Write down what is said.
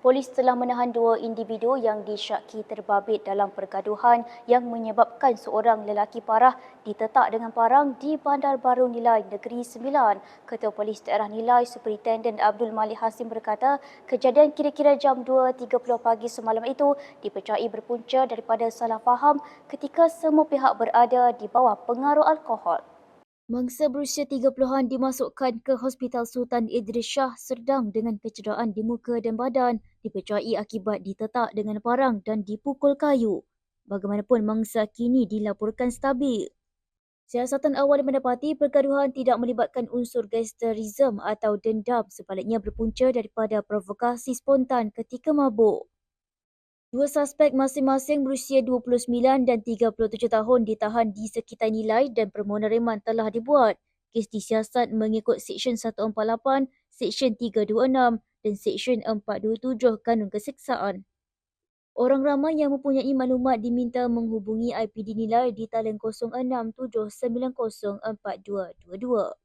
Polis telah menahan dua individu yang disyaki terbabit dalam pergaduhan yang menyebabkan seorang lelaki parah ditetak dengan parang di Bandar Baru Nilai Negeri Sembilan. Ketua Polis Daerah Nilai Superintenden Abdul Malik Hasim berkata, kejadian kira-kira jam 2.30 pagi semalam itu dipercayai berpunca daripada salah faham ketika semua pihak berada di bawah pengaruh alkohol. Mangsa berusia 30-an dimasukkan ke Hospital Sultan Idris Shah Serdang dengan kecederaan di muka dan badan dipercayai akibat ditetak dengan parang dan dipukul kayu. Bagaimanapun mangsa kini dilaporkan stabil. Siasatan awal mendapati pergaduhan tidak melibatkan unsur gangsterisme atau dendam sebaliknya berpunca daripada provokasi spontan ketika mabuk. Dua suspek masing-masing berusia 29 dan 37 tahun ditahan di sekitar nilai dan permohonan reman telah dibuat. Kes disiasat mengikut Seksyen 148, Seksyen 326 dan Seksyen 427 Kanun Keseksaan. Orang ramai yang mempunyai maklumat diminta menghubungi IPD Nilai di talian 0679042222.